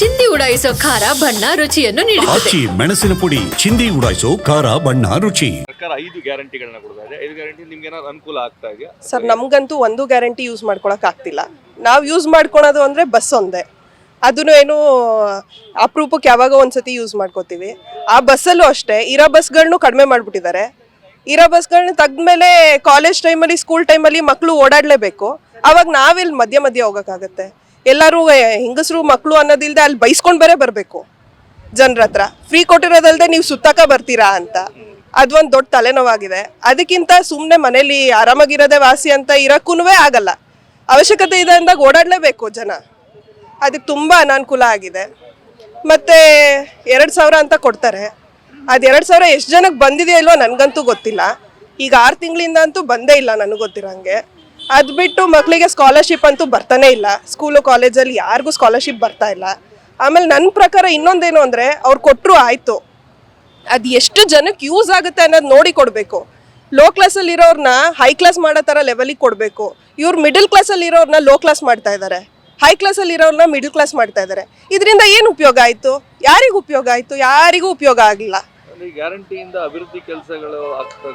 ಚಿಂದಿ ಉಡಾಯಿಸೋ ಖಾರ ಬಣ್ಣ ರುಚಿಯನ್ನು ನೀಡುತ್ತದೆ. ಆಚಿ ಮೆಣಸಿನ ಪುಡಿ ಚಿಂದಿ ಉಡಾಯಿಸೋ ಖಾರ ಬಣ್ಣ ರುಚಿ. ಸರ್ಕಾರ ಐದು ಗ್ಯಾರಂಟಿಗಳನ್ನ ಕೊಡ್ತಾ ಇದೆ. ಐದು ಗ್ಯಾರಂಟಿ ನಿಮ್ಗೆ ಏನಾದ್ರು ಅನುಕೂಲ ಆಗ್ತಾ ಇದೆಯಾ? ಸರ್ ನಮಗಂತೂ ಒಂದು ಗ್ಯಾರಂಟಿ ಯೂಸ್ ಮಾಡ್ಕೊಳಕ್ ಆಗ್ತಿಲ್ಲ. ನಾವು ಯೂಸ್ ಮಾಡ್ಕೊಳೋದು ಅಂದರೆ ಬಸ್ ಒಂದೇ. ಅದನ್ನು ಏನು ಅಪರೂಪಕ್ಕೆ ಯಾವಾಗ ಒಂದ್ಸತಿ ಯೂಸ್ ಮಾಡ್ಕೋತೀವಿ. ಆ ಬಸ್ಸಲ್ಲೂ ಅಷ್ಟೇ ಇರೋ ಬಸ್ಗಳನ್ನು ಕಡಿಮೆ ಮಾಡಿಬಿಟ್ಟಿದ್ದಾರೆ. ಇರೋ ಬಸ್ಗಳನ್ನ ತೆಗ್ದ್ಮೇಲೆ ಕಾಲೇಜ್ ಟೈಮಲ್ಲಿ ಸ್ಕೂಲ್ ಟೈಮಲ್ಲಿ ಮಕ್ಕಳು ಓಡಾಡಲೇಬೇಕು. ಅವಾಗ ನಾವೆಲ್ಲಿ ಮಧ್ಯ ಮಧ್ಯ ಹೋಗೋಕ್ಕಾಗತ್ತೆ. ಎಲ್ಲರೂ ಹೆಂಗಸರು ಮಕ್ಕಳು ಅನ್ನೋದಿಲ್ದೆ ಅಲ್ಲಿ ಬೈಸ್ಕೊಂಡು ಬೇರೆ ಬರಬೇಕು. ಜನರ ಹತ್ರ. ಫ್ರೀ ಕೊಟ್ಟಿರೋದಲ್ದೆ ನೀವು ಸುತ್ತಕ ಬರ್ತೀರಾ ಅಂತ. ಅದೊಂದು ದೊಡ್ಡ ತಲೆನೋವಾಗಿದೆ. ಅದಕ್ಕಿಂತ ಸುಮ್ಮನೆ ಮನೇಲಿ ಆರಾಮಾಗಿರೋದೇ ವಾಸಿ ಅಂತ ಇರೋಕ್ಕೂ ಆಗಲ್ಲ. ಅವಶ್ಯಕತೆ ಇದೆ ಅಂದಾಗ ಓಡಾಡಲೇಬೇಕು ಜನ. ಅದಕ್ಕೆ ತುಂಬ ಅನಾನುಕೂಲ ಆಗಿದೆ. ಮತ್ತು ಎರಡು ಸಾವಿರ ಅಂತ ಕೊಡ್ತಾರೆ. ಅದು ಎರಡು ಸಾವಿರ ಎಷ್ಟು ಜನಕ್ಕೆ ಬಂದಿದೆಯೋ ಇಲ್ವೋ ನನಗಂತೂ ಗೊತ್ತಿಲ್ಲ. ಈಗ ಆರು ತಿಂಗಳಿಂದ ಅಂತೂ ಬಂದೇ ಇಲ್ಲ ನನಗೆ ಗೊತ್ತಿರೋಂಗೆ. ಅದು ಬಿಟ್ಟು ಮಕ್ಕಳಿಗೆ ಸ್ಕಾಲರ್ಶಿಪ್ ಅಂತೂ ಬರ್ತಾನೆ ಇಲ್ಲ. ಸ್ಕೂಲು ಕಾಲೇಜಲ್ಲಿ ಯಾರಿಗೂ ಸ್ಕಾಲರ್ಶಿಪ್ ಬರ್ತಾ ಇಲ್ಲ. ಆಮೇಲೆ ನನ್ನ ಪ್ರಕಾರ ಇನ್ನೊಂದೇನು ಅಂದರೆ ಅವ್ರು ಕೊಟ್ಟರು ಆಯಿತು. ಅದು ಎಷ್ಟು ಜನಕ್ಕೆ ಯೂಸ್ ಆಗುತ್ತೆ ಅನ್ನೋದು ನೋಡಿ ಕೊಡಬೇಕು. ಲೋ ಕ್ಲಾಸಲ್ಲಿ ಇರೋರ್ನ ಹೈ ಕ್ಲಾಸ್ ಮಾಡೋ ಥರ ಲೆವೆಲಿಗೆ ಕೊಡಬೇಕು. ಇವ್ರು ಮಿಡಲ್ ಕ್ಲಾಸಲ್ಲಿ ಇರೋರ್ನ ಲೋ ಕ್ಲಾಸ್ ಮಾಡ್ತಾ ಇದ್ದಾರೆ ಹೈ ಕ್ಲಾಸಲ್ಲಿ ಇರೋರ್ನ ಮಿಡಲ್ ಕ್ಲಾಸ್ ಮಾಡ್ತಾ ಇದ್ದಾರೆ ಇದರಿಂದ ಏನು ಉಪಯೋಗ ಆಯಿತು? ಯಾರಿಗೂ ಉಪಯೋಗ ಆಯಿತು? ಯಾರಿಗೂ ಉಪಯೋಗ ಈ ಗ್ಯಾರಂಟಿಯಿಂದ ಅಭಿವೃದ್ಧಿ ಕೆಲಸಗಳು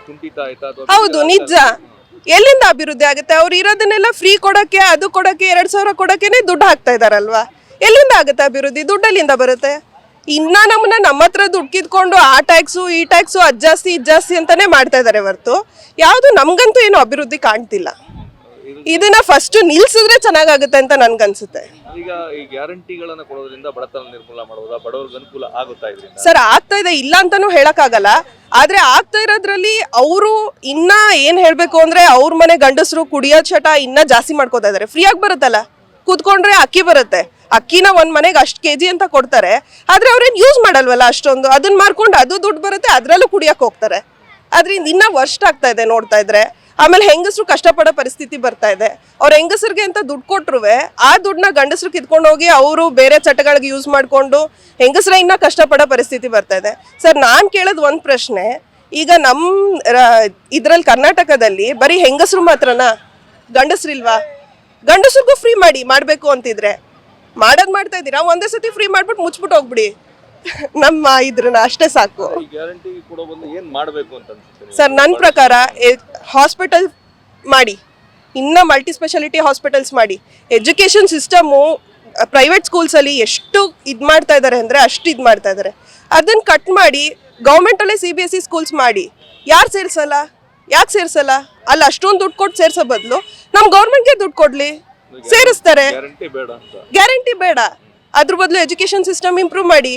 ಕುಂಠಿತ ಆಯ್ತಾ ಹೌದು ನಿಜ. ಎಲ್ಲಿಂದ ಅಭಿವೃದ್ಧಿ ಆಗುತ್ತೆ? ಅವ್ರು ಇರೋದನ್ನೆಲ್ಲ ಫ್ರೀ ಕೊಡಕ್ಕೆ ಅದು ಕೊಡಕ್ಕೆ ಎರಡ್ ಸಾವಿರ ಕೊಡಕ್ಕೆನೆ ದುಡ್ಡು ಹಾಕ್ತಾ ಇದಾರಲ್ವಾ? ಎಲ್ಲಿಂದ ಆಗುತ್ತೆ ಅಭಿವೃದ್ಧಿ? ದುಡ್ಡಲ್ಲಿಂದ ಬರುತ್ತೆ? ಇನ್ನ ನಮ್ಮನ್ನ ನಮ್ಮ ಹತ್ರ ದುಡ್ಡು ಕಿತ್ಕೊಂಡು ಆ ಟ್ಯಾಕ್ಸು ಈ ಟ್ಯಾಕ್ಸು ಅದ್ ಜಾಸ್ತಿ ಇದು ಜಾಸ್ತಿ ಅಂತಾನೆ ಮಾಡ್ತಾ ಇದಾರೆ ಹೊರತು. ಯಾವುದು ನಮ್ಗಂತೂ ಏನು ಅಭಿವೃದ್ಧಿ ಕಾಣ್ತಿಲ್ಲ. ಇದನ್ನ ಫಸ್ಟ್ ನಿಲ್ಸಿದ್ರೆ ಚೆನ್ನಾಗಾಗುತ್ತೆ ಅಂತ ನನ್ಗನ್ಸುತ್ತೆ. ಈಗ ಈ ಗ್ಯಾರಂಟಿಗಳನ್ನ ಕೊಡೋದ್ರಿಂದ ಬಡತನ ನಿರ್ಮೂಲ ಮಾಡೋದಾ ಬಡವರಿಗೆ ಅನುಕೂಲ ಆಗುತ್ತಾ ಇದರಿಂದ? ಸರ್ ಆಗ್ತಾ ಇದೆ ಇಲ್ಲ ಅಂತಾನೂ ಹೇಳಕ್ಕಾಗಲ್ಲ. ಆದ್ರೆ ಆಗ್ತಾ ಇರೋದ್ರಲ್ಲಿ ಅವರು ಇನ್ನ ಏನ್ ಹೇಳ್ಬೇಕು ಅಂದ್ರೆ ಅವ್ರ ಮನೆ ಗಂಡಸರು ಕುಡಿಯೋ ಚಟ ಇನ್ನ ಜಾಸ್ತಿ ಮಾಡ್ಕೋತಾ ಇದಾರೆ. ಫ್ರೀಯಾಗಿ ಆಗಿ ಬರುತ್ತಲ್ಲ? ಕೂತ್ಕೊಂಡ್ರೆ ಅಕ್ಕಿ ಬರುತ್ತೆ. ಅಕ್ಕಿನ ಒಂದ್ ಮನೆಗೆ ಅಷ್ಟು ಕೆಜಿ ಅಂತ ಕೊಡ್ತಾರೆ. ಆದ್ರೆ ಅವ್ರೇನ್ ಯೂಸ್ ಮಾಡಲ್ವಲ್ಲ ಅಷ್ಟೊಂದು? ಅದನ್ನ ಮಾರ್ಕೊಂಡು ಅದು ದುಡ್ಡು ಬರುತ್ತೆ ಅದ್ರಲ್ಲೂ ಕುಡಿಯಕ್ ಹೋಗ್ತಾರೆ. ಅದ್ರಿಂದ ಇನ್ನ ವರ್ಷ ಆಗ್ತಾ ಇದೆ ನೋಡ್ತಾ ಇದ್ರೆ. ಆಮೇಲೆ ಹೆಂಗಸರು ಕಷ್ಟಪಡೋ ಪರಿಸ್ಥಿತಿ ಬರ್ತಾ ಇದೆ. ಅವ್ರ ಹೆಂಗಸರಿಗೆ ಅಂತ ದುಡ್ಡು ಕೊಟ್ರುವೆ, ಆ ದುಡ್ಡನ್ನ ಗಂಡಸರು ಕಿತ್ಕೊಂಡು ಹೋಗಿ ಅವರು ಬೇರೆ ಚಟಗಳಿಗೆ ಯೂಸ್ ಮಾಡಿಕೊಂಡು ಹೆಂಗಸರ ಇನ್ನ ಕಷ್ಟಪಡೋ ಪರಿಸ್ಥಿತಿ ಬರ್ತಾ ಇದೆ. ಸರ್, ನಾನು ಕೇಳೋದು ಒಂದು ಪ್ರಶ್ನೆ, ಈಗ ನಮ್ಮ ಇದರಲ್ಲಿ ಕರ್ನಾಟಕದಲ್ಲಿ ಬರೀ ಹೆಂಗಸರು ಮಾತ್ರನಾ? ಗಂಡಸ್ರಿಲ್ವಾ? ಗಂಡಸ್ರಿಗೂ ಫ್ರೀ ಮಾಡಿ, ಮಾಡಬೇಕು ಅಂತಿದ್ರೆ. ಮಾಡೋದು ಮಾಡ್ತಾ ಇದ್ದೀರಾ? ಒಂದೇ ಸತಿ ಫ್ರೀ ಮಾಡ್ಬಿಟ್ಟು ಮುಚ್ಬಿಟ್ಟು ಹೋಗ್ಬಿಡಿ. ನಮ್ಮ ಇದ್ರನ್ನ ಅಷ್ಟೇ ಸಾಕು. ಈ ಗ್ಯಾರಂಟಿ ಕೊಡೋ ಬಂದು ಏನ್ ಮಾಡ್ಬೇಕು ಅಂತ ಅನ್ಸುತ್ತೆ ನಿಮ್ಗೆ? ಸರ್ ನನ್ನ ಪ್ರಕಾರ ಹಾಸ್ಪಿಟಲ್ ಮಾಡಿ ಇನ್ನ ಮಲ್ಟಿ ಸ್ಪೆಷಾಲಿಟಿ ಹಾಸ್ಪಿಟಲ್ಸ್ ಮಾಡಿ ಎಜುಕೇಷನ್ ಸಿಸ್ಟಮು ಪ್ರೈವೇಟ್ ಸ್ಕೂಲ್ಸಲ್ಲಿ ಎಷ್ಟು ಇದು ಮಾಡ್ತಾ ಇದ್ದಾರೆ ಅಂದರೆ ಅಷ್ಟು ಇದು ಮಾಡ್ತಾ ಇದ್ದಾರೆ ಅದನ್ನ ಕಟ್ ಮಾಡಿ ಗೌರ್ಮೆಂಟಲ್ಲೇ C B S C schools ಮಾಡಿ ಯಾರು ಸೇರ್ಸಲ್ಲ? ಯಾಕೆ ಸೇರ್ಸಲ್ಲ? ಅಲ್ಲಿ ಅಷ್ಟೊಂದು ದುಡ್ಡು ಕೊಟ್ಟು ಸೇರ್ಸೋ ಬದಲು ನಮ್ಮ ಗೌರ್ಮೆಂಟ್ಗೆ ದುಡ್ಡು ಕೊಡಲಿ. ಸೇರಿಸ್ತಾರೆ. ಗ್ಯಾರಂಟಿ ಬೇಡ ಅಂತ. ಗ್ಯಾರಂಟಿ ಬೇಡ. ಅದ್ರ ಬದಲು ಎಜುಕೇಷನ್ ಸಿಸ್ಟಮ್ ಇಂಪ್ರೂವ್ ಮಾಡಿ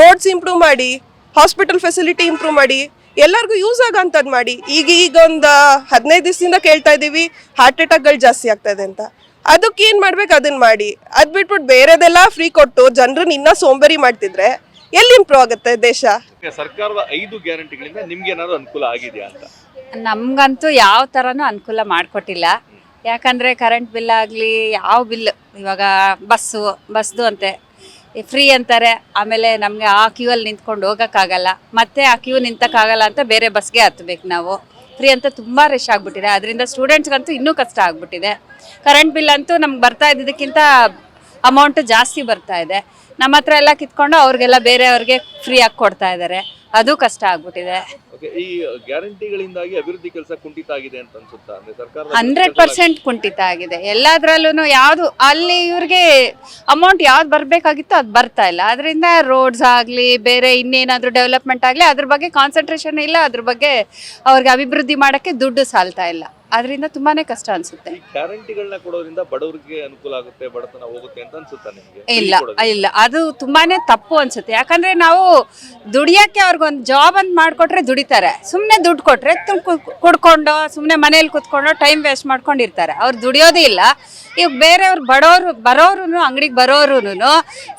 ರೋಡ್ಸ್ ಇಂಪ್ರೂವ್ ಮಾಡಿ ಹಾಸ್ಪಿಟಲ್ ಫೆಸಿಲಿಟಿ ಇಂಪ್ರೂವ್ ಮಾಡಿ ಎಲ್ಲರಿಗೂ ಯೂಸ್ ಆಗೋಂಥದ್ದು ಮಾಡಿ. ಈಗ ಈಗ ಒಂದು ಹದಿನೈದು ದಿವಸದಿಂದ ಕೇಳ್ತಾ ಇದ್ದೀವಿ ಹಾರ್ಟ್ ಅಟ್ಯಾಕ್ಗಳು ಜಾಸ್ತಿ ಆಗ್ತದೆ ಇದೆ ಅಂತ. ಅದಕ್ಕೆ ಏನು ಮಾಡ್ಬೇಕು? ಅದನ್ನು ಮಾಡಿ. ಅದು ಬಿಟ್ಬಿಟ್ಟು ಬೇರೆದೆಲ್ಲ ಫ್ರೀ ಕೊಟ್ಟು ಜನರನ್ನ ಇನ್ನೂ ಸೋಂಬೇರಿ ಮಾಡ್ತಿದ್ರೆ ಎಲ್ಲಿ ಇಂಪ್ರೂವ್ ಆಗುತ್ತೆ ದೇಶ? ಸರ್ಕಾರದ ಐದು ಗ್ಯಾರಂಟಿಗಳಿಂದ ನಿಮ್ಗೆ ಏನಾದರೂ ಅನುಕೂಲ ಆಗಿದೆಯಾ ಅಂತ? ನಮಗಂತೂ ಯಾವ ಥರನೂ ಅನುಕೂಲ ಮಾಡಿಕೊಟ್ಟಿಲ್ಲ. ಯಾಕಂದರೆ ಕರೆಂಟ್ ಬಿಲ್ ಆಗಲಿ ಯಾವ ಬಿಲ್ ಇವಾಗ ಬಸ್ಸು ಬಸ್ದು ಅಂತೆ. ಫ್ರೀ ಅಂತಾರೆ. ಆಮೇಲೆ ನಮಗೆ ಆ ಕ್ಯೂ ಅಲ್ಲಿ ನಿಂತ್ಕೊಂಡು ಹೋಗೋಕ್ಕಾಗಲ್ಲ. ಮತ್ತೆ ಆ ಕ್ಯೂ ನಿಂತಕ್ಕಾಗಲ್ಲ ಅಂತ ಬೇರೆ ಬಸ್ಗೆ ಹತ್ಬೇಕು ನಾವು. ಫ್ರೀ ಅಂತ ತುಂಬ ರಶ್ ಆಗಿಬಿಟ್ಟಿದೆ. ಅದರಿಂದ ಸ್ಟೂಡೆಂಟ್ಸ್ಗಂತೂ ಇನ್ನೂ ಕಷ್ಟ ಆಗಿಬಿಟ್ಟಿದೆ. ಕರೆಂಟ್ ಬಿಲ್ ಅಂತೂ ನಮ್ಗೆ ಬರ್ತಾ ಇದ್ದಿದ್ದಕ್ಕಿಂತ ಅಮೌಂಟ್ ಜಾಸ್ತಿ ಬರ್ತಾ ಇದೆ. ನಮ್ಮ ಹತ್ರ ಎಲ್ಲ ಕಿತ್ಕೊಂಡು ಅವ್ರಿಗೆಲ್ಲ ಬೇರೆಯವ್ರಿಗೆ ಫ್ರೀ ಆಗಿ ಕೊಡ್ತಾ ಇದ್ದಾರೆ ಅದು ಕಷ್ಟ ಆಗ್ಬಿಟ್ಟಿದೆ. ಓಕೆ ಈ ಗ್ಯಾರಂಟಿಗಳಿಂದಾಗಿ ಅಭಿವೃದ್ಧಿ ಕೆಲಸ ಕುಂಠಿತ ಆಗಿದೆ ಅಂತ ಅನ್ಸುತ್ತಾ? ಅಂದ್ರೆ ಸರ್ಕಾರ ಹಂಡ್ರೆಡ್ ಪರ್ಸೆಂಟ್ ಕುಂಠಿತ ಆಗಿದೆ. ಎಲ್ಲದ್ರಲ್ಲೂ ಯಾವುದು ಅಲ್ಲಿ ಇವ್ರಿಗೆ ಅಮೌಂಟ್ ಯಾವ್ದು ಬರಬೇಕಾಗಿತ್ತು ಅದು ಬರ್ತಾ ಇಲ್ಲ. ಅದರಿಂದ ರೋಡ್ಸ್ ಆಗಲಿ ಬೇರೆ ಇನ್ನೇನಾದರೂ ಡೆವಲಪ್ಮೆಂಟ್ ಆಗಲಿ ಅದ್ರ ಬಗ್ಗೆ ಕಾನ್ಸಂಟ್ರೇಷನ್ ಇಲ್ಲ ಅದ್ರ ಬಗ್ಗೆ ಅವ್ರಿಗೆ ಅಭಿವೃದ್ಧಿ ಮಾಡೋಕ್ಕೆ ದುಡ್ಡು ಸಾಲ್ತಾ ಇಲ್ಲ. ಅದರಿಂದ ತುಂಬಾನೇ ಕಷ್ಟ ಅನ್ಸುತ್ತೆ. ಗ್ಯಾರಂಟಿಗಳನ್ನ ಕೊಡೋದ್ರಿಂದ ಬಡವರಿಗೆ ಅನುಕೂಲ ಆಗುತ್ತೆ ಬಡತನ ಹೋಗುತ್ತೆ ಅಂತ ಅನ್ಸುತ್ತಾ ನಿಮ್ಗೆ? ಇಲ್ಲ ಇಲ್ಲ. ಅದು ತುಂಬಾನೇ ತಪ್ಪು ಅನ್ಸುತ್ತೆ. ಯಾಕಂದ್ರೆ ನಾವು ದುಡಿಯಕ್ಕೆ ಅವ್ರಿಗೊಂದು ಜಾಬ್ ಅಂತ ಮಾಡ್ಕೊಟ್ರೆ ದುಡಿತಾರೆ. ಸುಮ್ಮನೆ ದುಡ್ಡು ಕೊಟ್ರೆ ಕುಡ್ಕೊಂಡು ಸುಮ್ಮನೆ ಮನೇಲಿ ಕುತ್ಕೊಂಡು ಟೈಮ್ ವೇಸ್ಟ್ ಮಾಡ್ಕೊಂಡಿರ್ತಾರೆ. ಅವ್ರು ದುಡಿಯೋದೇ ಇಲ್ಲ. ಈಗ ಬೇರೆಯವ್ರು ಬಡವರು ಬರೋರು ಅಂಗಡಿಗೆ ಬರೋರು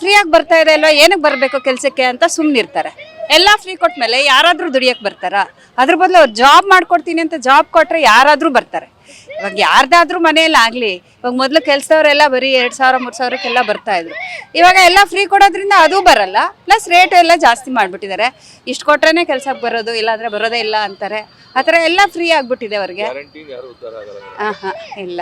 ಫ್ರೀಯಾಗಿ ಬರ್ತಾ ಇದೆ ಅಲ್ವಾ ಏನಕ್ಕೆ ಬರಬೇಕು ಕೆಲಸಕ್ಕೆ ಅಂತ ಸುಮ್ಮನಿರ್ತಾರೆ ಎಲ್ಲ ಫ್ರೀ ಕೊಟ್ಮೇಲೆ ಯಾರಾದರೂ ದುಡಿಯಕ್ಕೆ ಬರ್ತಾರಾ? ಅದ್ರ ಬದಲು ಅವ್ರು ಜಾಬ್ ಮಾಡ್ಕೊಡ್ತೀನಿ ಅಂತ ಜಾಬ್ ಕೊಟ್ಟರೆ ಯಾರಾದರೂ ಬರ್ತಾರೆ. ಇವಾಗ ಯಾರ್ದಾದ್ರೂ ಮನೆಯಲ್ಲಿ ಆಗಲಿ ಇವಾಗ ಮೊದಲು ಕೆಲಸದವರೆಲ್ಲ ಬರೀ ಎರಡು ಸಾವಿರ ಮೂರು ಸಾವಿರಕ್ಕೆಲ್ಲ ಬರ್ತಾ ಇದ್ರು. ಇವಾಗ ಎಲ್ಲ ಫ್ರೀ ಕೊಡೋದ್ರಿಂದ ಅದು ಬರಲ್ಲ ಪ್ಲಸ್ ರೇಟ್ ಎಲ್ಲ ಜಾಸ್ತಿ ಮಾಡಿಬಿಟ್ಟಿದ್ದಾರೆ. ಇಷ್ಟು ಕೊಟ್ರೇನೆ ಕೆಲ್ಸಕ್ಕೆ ಬರೋದು ಇಲ್ಲಾಂದ್ರೆ ಬರೋದೇ ಇಲ್ಲ ಅಂತಾರೆ. ಆ ಥರ ಎಲ್ಲ ಫ್ರೀ ಆಗಿಬಿಟ್ಟಿದೆ ಅವ್ರಿಗೆ. ಹಾಂ ಹಾಂ ಇಲ್ಲ.